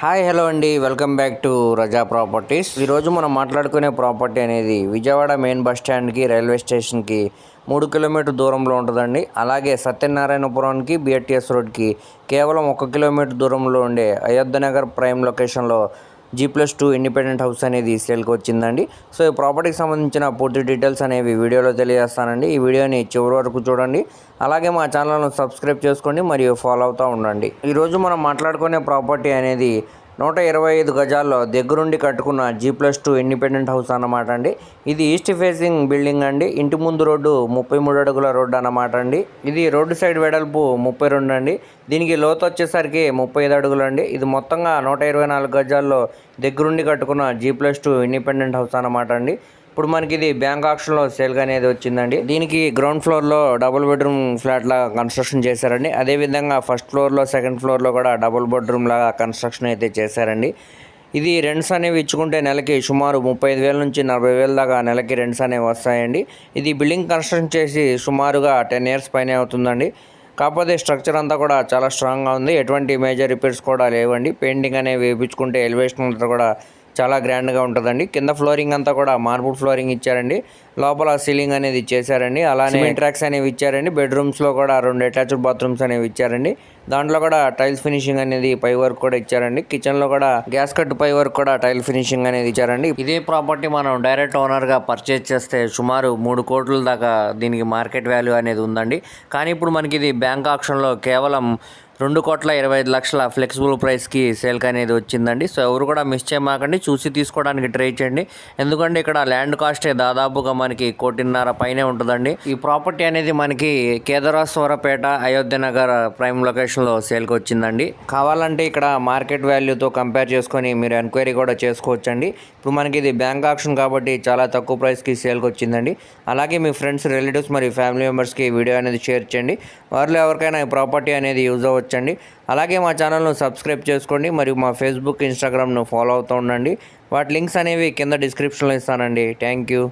Hi hello అండి. Welcome back to Raza properties. ఈరోజు మనం మాట్లాడుకునే ప్రాపర్టీ అనేది విజయవాడ మెయిన్ బస్ స్టాండ్కి రైల్వే స్టేషన్కి మూడు కిలోమీటర్ దూరంలో ఉంటుందండి. అలాగే సత్యనారాయణపురానికి బిఆర్టీఎస్ రోడ్కి కేవలం ఒక కిలోమీటర్ దూరంలో ఉండే అయోధ్య నగర్ ప్రైమ్ లొకేషన్లో G plus two independent house అనేది సేల్కి వచ్చిందండి. సో ఈ ప్రాపర్టీకి సంబంధించిన పూర్తి డీటెయిల్స్ అనేవి వీడియోలో తెలియజేస్తానండి. ఈ వీడియోని చివరి వరకు చూడండి. అలాగే మా ఛానల్ను సబ్స్క్రైబ్ చేసుకోండి మరియు ఫాలో అవుతూ ఉండండి. ఈరోజు మనం మాట్లాడుకునే ప్రాపర్టీ అనేది నూట ఇరవై ఐదు గజాల్లో దగ్గరుండి కట్టుకున్న G plus two independent house అన్నమాట అండి. ఇది ఈస్ట్ ఫేసింగ్ బిల్డింగ్ అండి. ఇంటి ముందు రోడ్డు ముప్పై మూడు అడుగుల రోడ్డు అన్నమాట అండి. ఇది రోడ్డు సైడ్ వెడల్పు ముప్పై రెండు అండి. దీనికి లోతు వచ్చేసరికి ముప్పై ఐదు అడుగులు అండి. ఇది మొత్తంగా నూట ఇరవై నాలుగు గజాల్లో దగ్గరుండి కట్టుకున్న G plus two independent house అన్నమాట అండి. ఇప్పుడు మనకి ఇది బ్యాంక్ ఆప్షన్లో సేల్గా అనేది వచ్చిందండి. దీనికి గ్రౌండ్ ఫ్లోర్లో డబుల్ బెడ్రూమ్ ఫ్లాట్ లాగా కన్స్ట్రక్షన్ చేశారండి. అదేవిధంగా ఫస్ట్ ఫ్లోర్లో సెకండ్ ఫ్లోర్లో కూడా డబుల్ బెడ్రూమ్ లాగా కన్స్ట్రక్షన్ అయితే చేశారండి. ఇది రెంట్స్ అనేవి ఇచ్చుకుంటే నెలకి సుమారు ముప్పై ఐదు వేల నుంచి నలభై వేల దాకా నెలకి రెంట్స్ అనేవి వస్తాయండి. ఇది బిల్డింగ్ కన్స్ట్రక్షన్ చేసి సుమారుగా టెన్ ఇయర్స్ పైనే అవుతుందండి. కాకపోతే స్ట్రక్చర్ అంతా కూడా చాలా స్ట్రాంగ్గా ఉంది. ఎటువంటి మేజర్ రిపేర్స్ కూడా లేవండి. పెయింటింగ్ అనేవి వేయించుకుంటే ఎలివేషన్ అంతా కూడా చాలా గ్రాండ్గా ఉంటుందండి. కింద ఫ్లోరింగ్ అంతా కూడా మార్బుల్ ఫ్లోరింగ్ ఇచ్చారండి. లోపల సీలింగ్ అనేది ఇచ్చేసారండి. అలానే ట్రాక్స్ అనేవి ఇచ్చారండి. బెడ్రూమ్స్లో కూడా రెండు అటాచ్డ్ బాత్రూమ్స్ అనేవి ఇచ్చారండి. దాంట్లో కూడా టైల్స్ ఫినిషింగ్ అనేది పై వర్క్ కూడా ఇచ్చారండి. కిచెన్లో కూడా గ్యాస్ కట్ పై వర్క్ కూడా టైల్ ఫినిషింగ్ అనేది ఇచ్చారండి. ఇదే ప్రాపర్టీ మనం డైరెక్ట్ ఓనర్గా పర్చేజ్ చేస్తే సుమారు మూడు కోట్ల దాకా దీనికి మార్కెట్ వాల్యూ అనేది ఉందండి. కానీ ఇప్పుడు మనకి ఇది బ్యాంక్ ఆప్షన్లో కేవలం రెండు కోట్ల ఇరవై ఐదు లక్షల ఫ్లెక్సిబుల్ ప్రైస్కి సేల్కి అనేది వచ్చిందండి. సో ఎవరు కూడా మిస్ చేయమాకండి. చూసి తీసుకోవడానికి ట్రై చేయండి. ఎందుకంటే ఇక్కడ ల్యాండ్ కాస్టే దాదాపుగా మనకి కోటిన్నర పైనే ఉంటుందండి. ఈ ప్రాపర్టీ అనేది మనకి కేదారేశ్వరపేట అయోధ్య నగర్ ప్రైమ్ లొకేషన్లో సేల్కి వచ్చిందండి. కావాలంటే ఇక్కడ మార్కెట్ వాల్యూతో కంపేర్ చేసుకొని మీరు ఎంక్వైరీ కూడా చేసుకోవచ్చండి. ఇప్పుడు మనకి ఇది బ్యాంక్ ఆప్షన్ కాబట్టి చాలా తక్కువ ప్రైస్కి సేల్కి వచ్చిందండి. అలాగే మీ ఫ్రెండ్స్ రిలేటివ్స్ మరియు ఫ్యామిలీ మెంబర్స్కి వీడియో అనేది షేర్ చేయండి. వారిలో ఎవరికైనా ఈ ప్రాపర్టీ అనేది యూజ్ అవ్వచ్చండి. అలాగే మా ఛానల్ను సబ్స్క్రైబ్ చేసుకోండి మరియు మా ఫేస్బుక్ ఇన్స్టాగ్రామ్ను ఫాలో అవుతూ ఉండండి. వాటి లింక్స్ అనేవి కింద డిస్క్రిప్షన్లో ఇస్తానండి. Thank you.